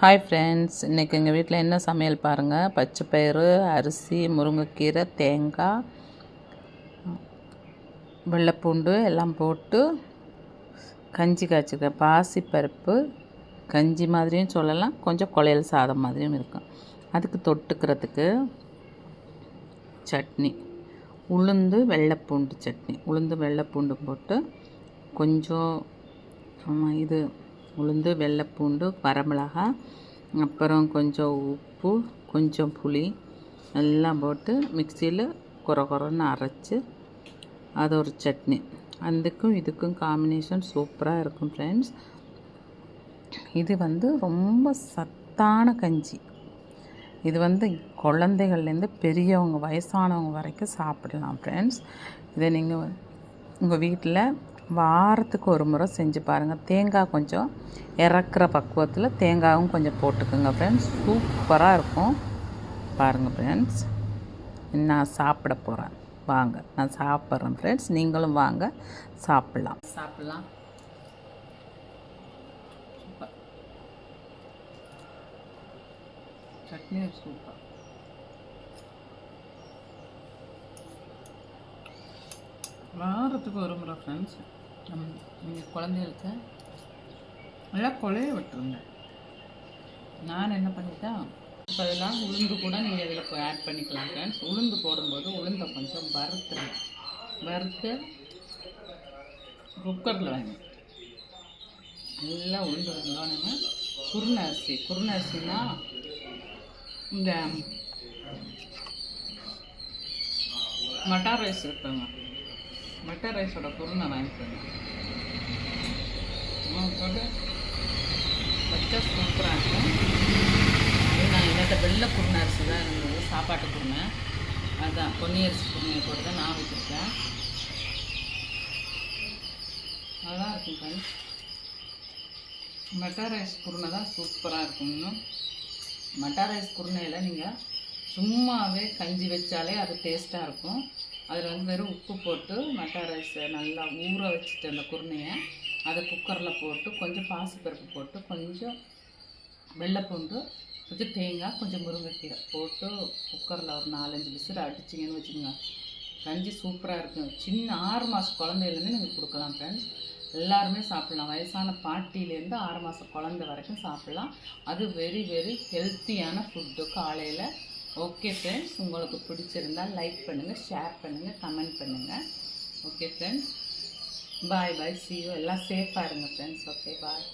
Hi friends இன்றைக்கி எங்கள் வீட்டில் என்ன சமையல் பாருங்கள் பச்சை பயிறு அரிசி முருங்கைக்கீரை தேங்காய் வெள்ளைப்பூண்டு எல்லாம் போட்டு கஞ்சி காய்ச்சிருக்கேன். பாசிப்பருப்பு கஞ்சி மாதிரியும் சொல்லலாம். கொஞ்சம் குழையல் சாதம் மாதிரியும் இருக்கும். அதுக்கு தொட்டுக்கிறதுக்கு சட்னி. உளுந்து வெள்ளைப்பூண்டு சட்னி. உளுந்து வெள்ளைப்பூண்டு போட்டு கொஞ்சம் இது உளுந்து வெள்ளைப்பூண்டு வரமிளகாய் அப்புறம் கொஞ்சம் உப்பு கொஞ்சம் புளி எல்லாம் போட்டு மிக்சியில் குறை குறைன்னு அரைச்சி அது ஒரு சட்னி. அதுக்கும் இதுக்கும் காம்பினேஷன் சூப்பராக இருக்கும் ஃப்ரெண்ட்ஸ் இது வந்து ரொம்ப சத்தான கஞ்சி. இது வந்து குழந்தைகள்லேருந்து பெரியவங்க வயசானவங்க வரைக்கும் சாப்பிடலாம் ஃப்ரெண்ட்ஸ் இதை நீங்கள் உங்கள் வீட்டில் வாரத்துக்கு ஒரு முறை செஞ்சு பாருங்கள் தேங்காய் கொஞ்சம் இறக்குற பக்குவத்தில் தேங்காயும் கொஞ்சம் போட்டுக்கோங்க ஃப்ரெண்ட்ஸ் சூப்பராக இருக்கும். பாருங்கள் ஃப்ரெண்ட்ஸ் நான் சாப்பிட போகிறேன் வாங்க. நான் சாப்பிட்றேன் ஃப்ரெண்ட்ஸ் நீங்களும் வாங்க. சாப்பிட்லாம். சாப்பிட்லாம். சட்னி சூப்பர். வாரத்துக்கு ஒரு முறை ஃப்ரெண்ட்ஸ் நீங்கள் குழந்தைகளுக்கு நல்லா கொலைய விட்டுருங்க. நான் என்ன பண்ணிட்டேன் இப்போ அதெல்லாம் உளுந்து கூட நீங்கள் இதில் இப்போ ஆட் பண்ணிக்கலாம் ஃப்ரெண்ட்ஸ் உளுந்து போடும்போது உளுந்தை கொஞ்சம் வறுத்துருங்க. வறுத்து குக்கரில் வாங்க. நல்லா உளுந்து வந்தோடனே குருணை அரிசி. குருணை அரிசினா இந்த மட்டார் ரைஸ் வைப்பாங்க மட்டர் ரைஸோட குருணை வாங்கிக்கோங்க போட்டு வச்சா சூப்பராக இருக்கும். அது நான் என்கிட்ட வெள்ளை குருணை அரிசி தான் இருந்தது சாப்பாட்டு குருணை. அதுதான் பொன்னி அரிசி குருணையை போட்டு தான் நான் வச்சுருக்கேன். நல்லா இருக்கும் ஃப்ரெண்ட்ஸ் மட்டா ரைஸ் குருணை தான் சூப்பராக இருக்கும் இன்னும். மட்டா ரைஸ் குருணையில் நீங்கள் சும்மாவே கஞ்சி வச்சாலே அது டேஸ்ட்டாக இருக்கும். அதில் வந்து வெறும் உப்பு போட்டு மட்டா ரைஸை நல்லா ஊற வச்சுட்டு அந்த குருணையை அதை குக்கரில் போட்டு கொஞ்சம் பாசிப்பருப்பு போட்டு கொஞ்சம் வெள்ளைப்பூண்டு கொஞ்சம் தேங்காய் கொஞ்சம் முருங்கைக்கீரை போட்டு குக்கரில் ஒரு நாலஞ்சு விசில் அடிச்சிங்கன்னு வச்சுக்கோங்க. கஞ்சி சூப்பராக இருக்கும். சின்ன ஆறு மாதம் குழந்தையிலேருந்து நீங்கள் கொடுக்கலாம் ஃப்ரெண்ட்ஸ் எல்லாருமே சாப்பிட்லாம். வயசான பாட்டிலேருந்து ஆறு மாதம் குழந்தை வரைக்கும் சாப்பிட்லாம். அது வெரி வெரி ஹெல்த்தியான ஃபுட்டு காலையில் ஓகே ஃப்ரெண்ட்ஸ் உங்களுக்கு பிடிச்சிருந்தால் லைக் பண்ணுங்கள் ஷேர் பண்ணுங்கள் கமெண்ட் பண்ணுங்கள் okay friends bye bye see you எல்லாம் சேஃபாக இருங்க ஃப்ரெண்ட்ஸ் ஓகே பாய்